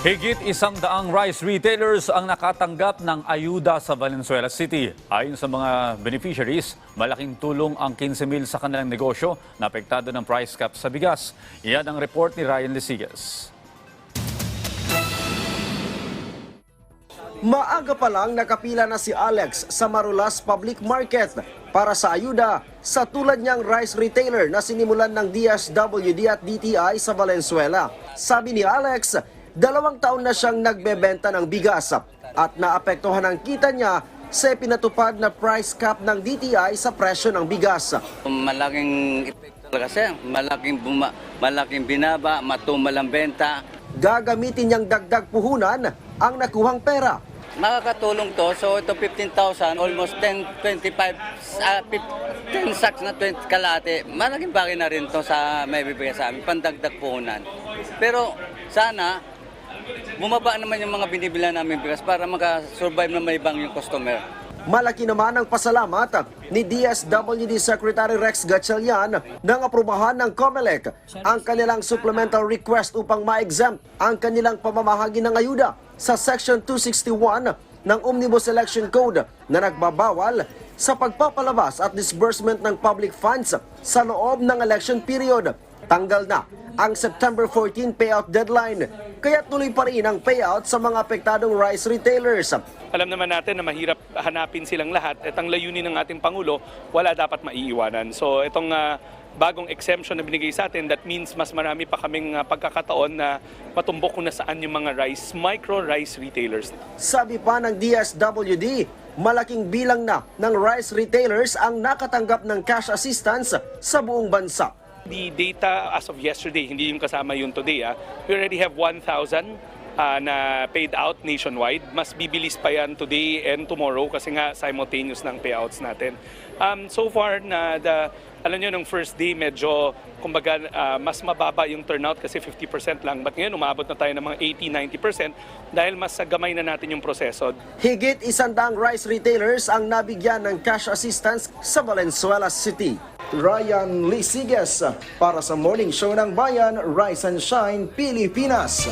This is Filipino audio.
Higit isang daang rice retailers ang nakatanggap ng ayuda sa Valenzuela City. Ayon sa mga beneficiaries, malaking tulong ang 15 mil sa kanilang negosyo na apektado ng price cap sa bigas. Iyan ang report ni Ryan Lesigas. Maaga pa lang nakapila na si Alex sa Marulas Public Market para sa ayuda sa tulad niyang rice retailer na sinimulan ng DSWD at DTI sa Valenzuela. Sabi ni Alex, dalawang taon na siyang nagbebenta ng bigas at naapektuhan ang kita niya sa pinatupad na price cap ng DTI sa presyo ng bigas. Malaking epekto talaga kasi, malaking, buma, malaking binaba, matumal ang benta. Gagamitin niyang dagdag puhunan ang nakuhang pera Makakatulong to, so ito 15,000, almost 10, 25, ah, 10 sacks na 20 kalate. Malaking bagay na rin to sa may bibigay sa amin, pandagdag puhunan. Pero sana, bumaba naman yung mga binibila namin bigas para makasurvive na may bang yung customer. Malaki naman ang pasalamat ni DSWD Secretary Rex Gatchalian nang aprubahan ng COMELEC ang kanilang supplemental request upang ma-exempt ang kanilang pamamahagi ng ayuda sa Section 261 ng Omnibus Election Code na nagbabawal sa pagpapalabas at disbursement ng public funds sa loob ng election period. Tanggal na ang September 14 payout deadline, kaya tuloy pa rin ang payout sa mga apektadong rice retailers. Alam naman natin na mahirap hanapin silang lahat at ang layunin ng ating Pangulo, wala dapat maiiwanan. So itong ah, bagong exemption na binigay sa atin, that means mas marami pa kaming ah, pagkakataon na matumbok kung nasaan yung mga rice, micro rice retailers. Sabi pa ng DSWD, malaking bilang na ng rice retailers ang nakatanggap ng cash assistance sa buong bansa. The data as of yesterday, hindi yung kasama yung today, ah, we already have 1,000 ah, na paid out nationwide. Mas bibilis pa yan today and tomorrow kasi nga simultaneous ng payouts natin. Um, so far, na the, alam nyo, nung first day, medyo, kumbaga, ah, mas mababa yung turnout kasi 50% lang. But ngayon, umabot na tayo ng mga 80-90% dahil mas gamay na natin yung proseso. Higit isandang rice retailers ang nabigyan ng cash assistance sa Valenzuela City. Ryan Lisiges para sa Morning Show ng Bayan, Rise and Shine, Pilipinas.